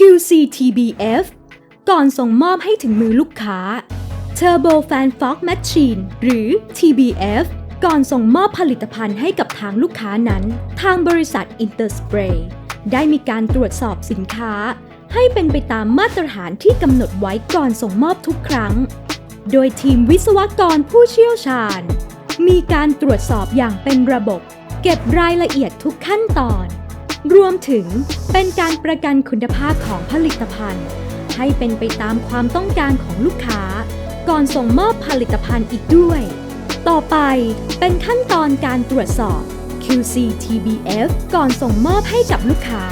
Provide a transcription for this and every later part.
QCTBF ก่อนส่งมอบให้ถึงมือลูกค้า Turbo Fan Fog Machine หรือ TBF ก่อนส่งมอบผลิตภัณฑ์ให้กับทางลูกค้านั้น ทางบริษัท Interspray ได้มีการตรวจสอบสินค้า ให้เป็นไปตามมาตรฐานที่กำหนดไว้ก่อนส่งมอบทุกครั้ง โดยทีมวิศวกรผู้เชี่ยวชาญ มีการตรวจสอบอย่างเป็นระบบ เก็บรายละเอียดทุกขั้นตอน รวมถึงเป็นการประกันคุณภาพของผลิตภัณฑ์ ให้เป็นไปตามความต้องการของลูกค้า ก่อนส่งมอบผลิตภัณฑ์อีกด้วย ต่อไปเป็นขั้นตอนการตรวจสอบ QC TBF ก่อนส่งมอบให้กับลูกค้า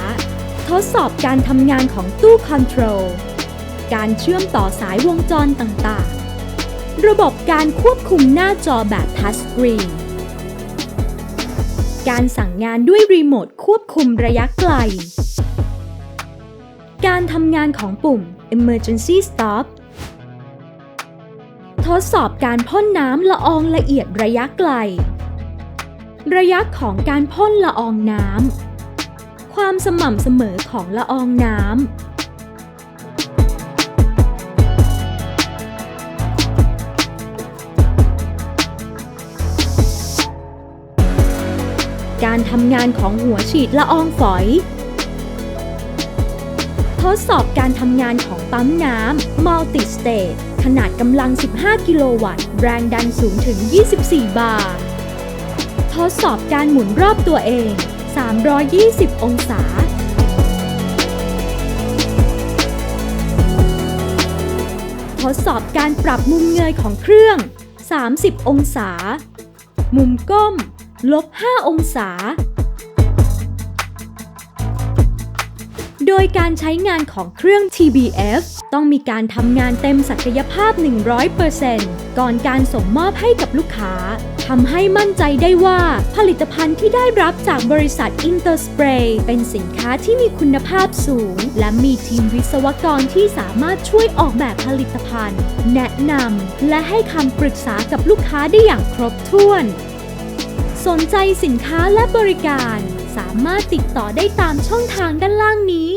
ทดสอบการทำงานของตู้คอนโทรล การเชื่อมต่อสายวงจรต่างๆ ระบบการควบคุมหน้าจอแบบทัชสกรีน การสั่งงานด้วยรีโมทควบคุมระยะไกล การทำงานของปุ่ม Emergency Stop ทดสอบการพ่นน้ำละอองละเอียดระยะไกล ระยะของการพ่นละอองน้ำ ความสม่ำเสมอของละอองน้ำ การทำงานของหัวฉีดละอองฝอย ทดสอบการทำงานของปั๊มน้ำ Multi Stage ขนาดกำลัง 15 กิโลวัตต์ แรงดันสูงถึง 24 บาร์ ทดสอบการหมุนรอบตัวเอง 320 องศาทดสอบการปรับมุมเงยของเครื่อง 30 องศา มุมก้ม ลบ 5 องศา โดยการใช้งานของเครื่อง TBF ต้องมีการทำงานเต็มศักยภาพ 100%ก่อนการส่งมอบให้กับลูกค้าทำให้มั่นใจได้ว่าผลิตภัณฑ์ที่ได้รับจากบริษัท Interspray เป็นสินค้าที่มีคุณภาพสูง และมีทีมวิศวกรที่สามารถช่วยออกแบบผลิตภัณฑ์ แนะนำและให้คำปรึกษากับลูกค้าได้อย่างครบถ้วน สนใจสินค้าและบริการ สามารถติดต่อได้ตามช่องทางด้านล่างนี้